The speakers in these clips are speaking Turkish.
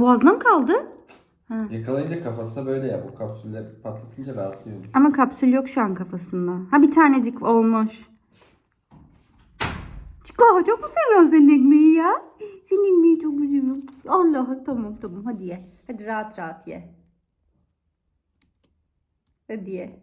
Boğazına mı kaldı? Yakalayınca kafasına böyle yap. O kapsülleri patlatınca rahatlıyor. Ama kapsül yok şu an kafasında. Ha bir tanecik olmuş. Çiko çok mu seviyorsun senin ekmeği ya? Senin ekmeği çok mu seviyorum? Allah tamam tamam hadi ye. Hadi rahat rahat ye. Hadi ye.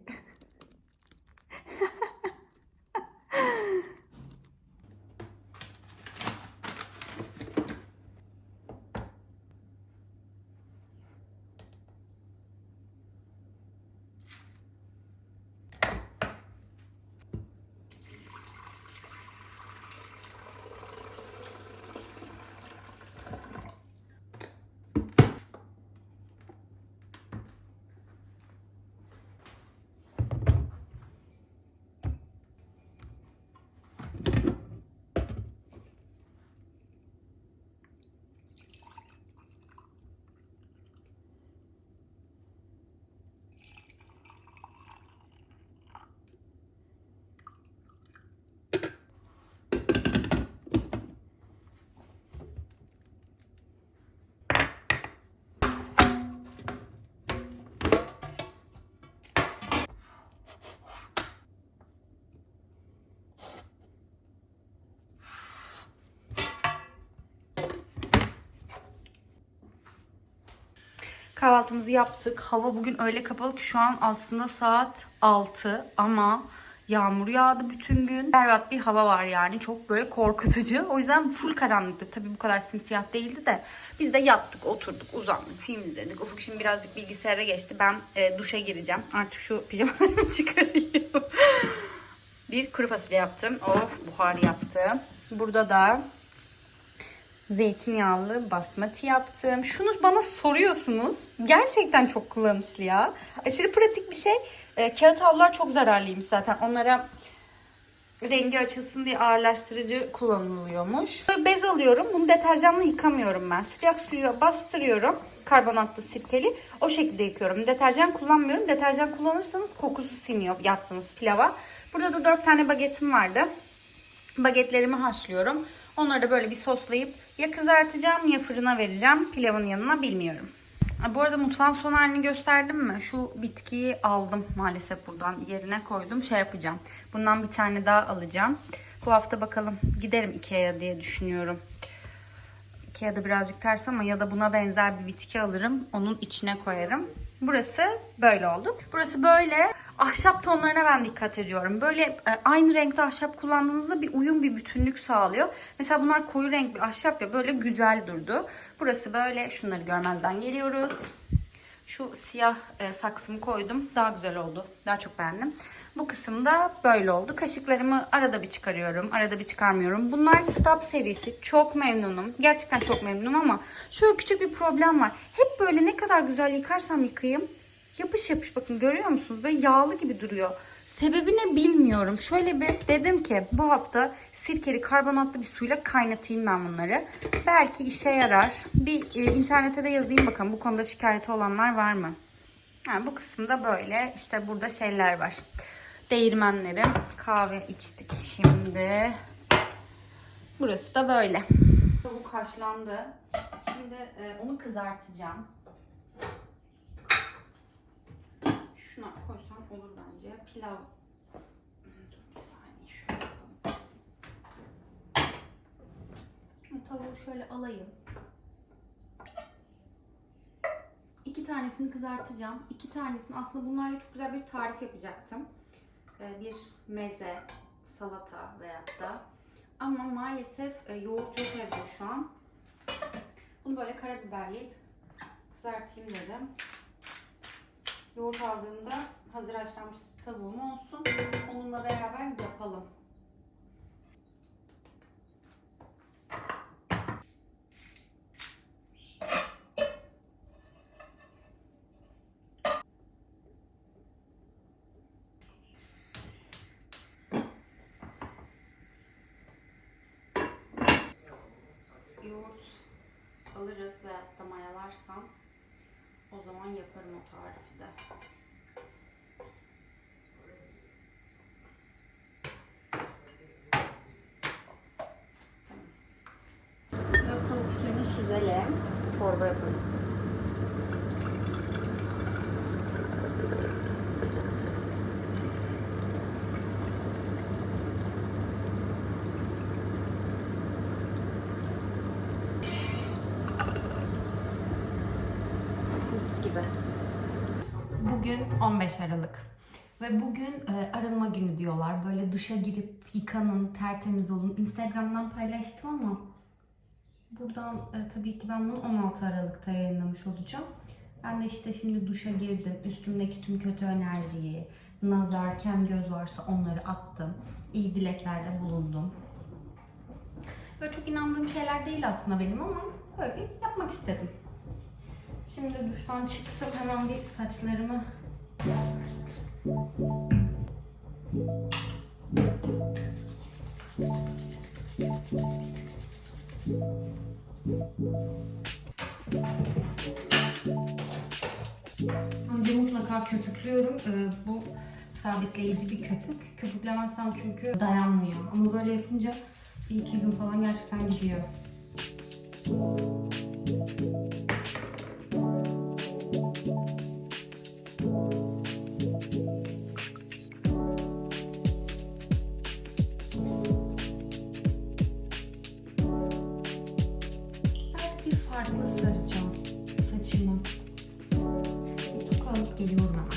Kahvaltımızı yaptık. Hava bugün öyle kapalı ki şu an aslında saat 6 ama yağmur yağdı bütün gün. Berbat bir hava var yani çok böyle korkutucu. O yüzden full karanlıktı. Tabii bu kadar simsiyah değildi de biz de yattık, oturduk, uzandık, film izledik. Ufuk şimdi birazcık bilgisayara geçti. Ben e, duşa gireceğim. Artık şu pijamalarımı çıkarayım. bir kuru fasulye yaptım. Oh buhar yaptım. Burada da zeytinyağlı basmati yaptım. Şunu bana soruyorsunuz. Gerçekten çok kullanışlı ya. Aşırı pratik bir şey. E, kağıt havlular çok zararlıymış zaten. Onlara rengi açılsın diye ağırlaştırıcı kullanılıyormuş. Böyle bez alıyorum. Bunu deterjanla yıkamıyorum ben. Sıcak suya bastırıyorum. Karbonatlı sirkeli. O şekilde yıkıyorum. Deterjan kullanmıyorum. Deterjan kullanırsanız kokusu siniyor yaptığınız pilava. Burada da 4 tane bagetim vardı. Bagetlerimi haşlıyorum. Onları da böyle bir soslayıp ya kızartacağım ya fırına vereceğim. Pilavın yanına bilmiyorum. Bu arada mutfağın son halini gösterdim mi? Şu bitkiyi aldım maalesef buradan yerine koydum. Şey yapacağım. Bundan bir tane daha alacağım. Bu hafta bakalım giderim Ikea'ya diye düşünüyorum. Ikea'da birazcık ters ama ya da buna benzer bir bitki alırım. Onun içine koyarım. Burası böyle oldu. Burası böyle. Ahşap tonlarına ben dikkat ediyorum. Böyle e, aynı renkte ahşap kullandığınızda bir uyum, bir bütünlük sağlıyor. Mesela bunlar koyu renk bir ahşap ya böyle güzel durdu. Burası böyle. Şunları görmezden geliyoruz. Şu siyah e, saksımı koydum. Daha güzel oldu. Daha çok beğendim. Bu kısımda böyle oldu. Kaşıklarımı arada bir çıkarıyorum. Arada bir çıkarmıyorum. Bunlar Stop serisi. Çok memnunum. Gerçekten çok memnunum ama şöyle küçük bir problem var. Hep böyle ne kadar güzel yıkarsam yıkayayım. Yapış yapış bakın görüyor musunuz? Böyle yağlı gibi duruyor. Sebebi ne bilmiyorum. Şöyle bir dedim ki bu hafta sirkeli karbonatlı bir suyla kaynatayım ben bunları. Belki işe yarar. Bir e, internete de yazayım bakalım bu konuda şikayeti olanlar var mı? Yani bu kısımda böyle işte burada şeyler var. Değirmenleri kahve içtik şimdi. Burası da böyle. Tavuk haşlandı. Şimdi e, onu kızartacağım. Şuna koysam olur bence. Pilav. Dur bir saniye şöyle bakalım. Tavuğu şöyle alayım. İki tanesini kızartacağım. İki tanesini aslında bunlarla çok güzel bir tarif yapacaktım. Ee, bir meze, salata veyahut da. Ama maalesef e, yoğurt yok evde şu an. Bunu böyle karabiberleyip kızartayım dedim. Yoğurt aldığımda hazır haşlanmış tavuğum olsun. Onunla beraber yapalım. yoğurt alırız veyahut da mayalarsam o zaman yaparım o tarifi de. Tavuk suyunu süzelim. Çorba yaparız. Mis gibi. Bugün 15 Aralık. Ve bugün e, arınma günü diyorlar. Böyle duşa girip yıkanın, tertemiz olun. Instagram'dan paylaştım ama buradan e, tabii ki ben bunu 16 Aralık'ta yayınlamış olacağım. Ben de işte şimdi duşa girdim. Üstümdeki tüm kötü enerjiyi, nazar, kem göz varsa onları attım. İyi dileklerde bulundum. Böyle çok inandığım şeyler değil aslında benim ama böyle yapmak istedim. Şimdi duştan çıktım. Hemen bir saçlarımı Önce mutlaka köpüklüyorum. Ee, bu sabitleyici bir köpük. Köpüklemezsem çünkü dayanmıyor. Ama böyle yapınca bir iki gün falan gerçekten gidiyor. Geliyorum hemen.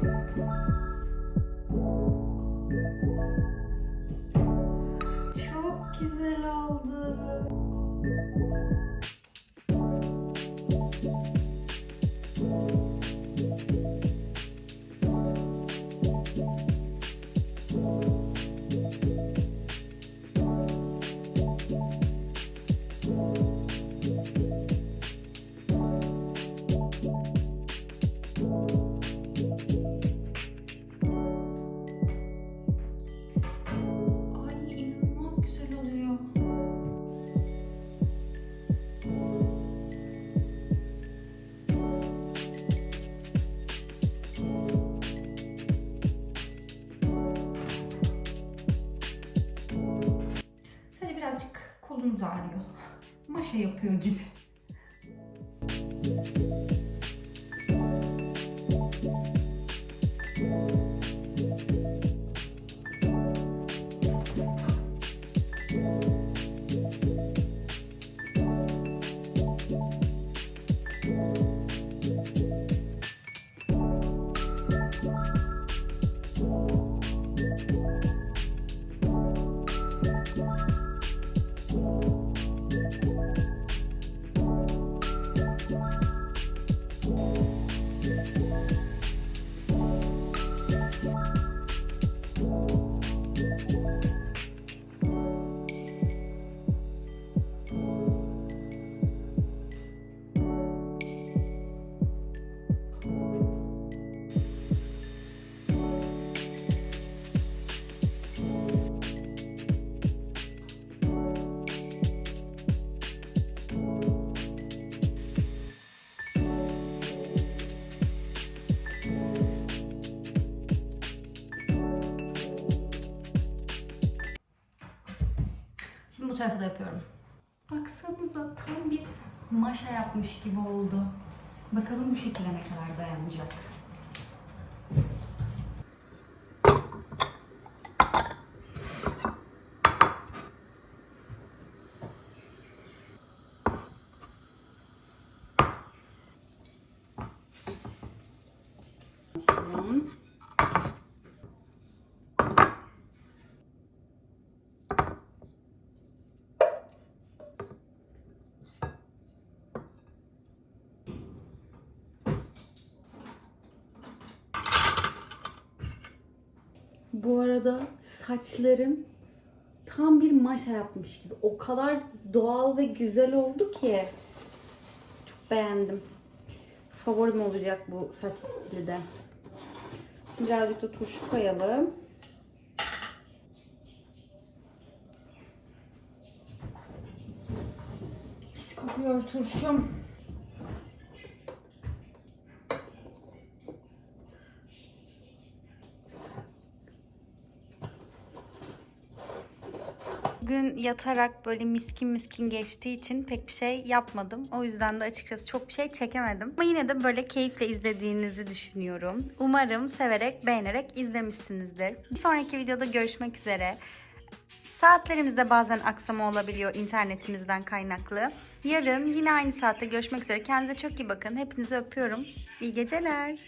Çok güzel oldu. Ağrıyor. Maşa yapıyor gibi. Tarafı da yapıyorum. Baksanıza tam bir maşa yapmış gibi oldu. Bakalım bu şekilde ne kadar dayanacak. Olsun. Bu arada saçlarım tam bir maşa yapmış gibi. O kadar doğal ve güzel oldu ki. Çok beğendim. Favorim olacak bu saç stili de. Birazcık da turşu koyalım. Pis kokuyor turşum. Bugün yatarak böyle miskin miskin geçtiği için pek bir şey yapmadım. O yüzden de açıkçası çok bir şey çekemedim. Ama yine de böyle keyifle izlediğinizi düşünüyorum. Umarım severek, beğenerek izlemişsinizdir. Bir sonraki videoda görüşmek üzere. Saatlerimizde bazen aksama olabiliyor internetimizden kaynaklı. Yarın yine aynı saatte görüşmek üzere. Kendinize çok iyi bakın. Hepinizi öpüyorum. İyi geceler.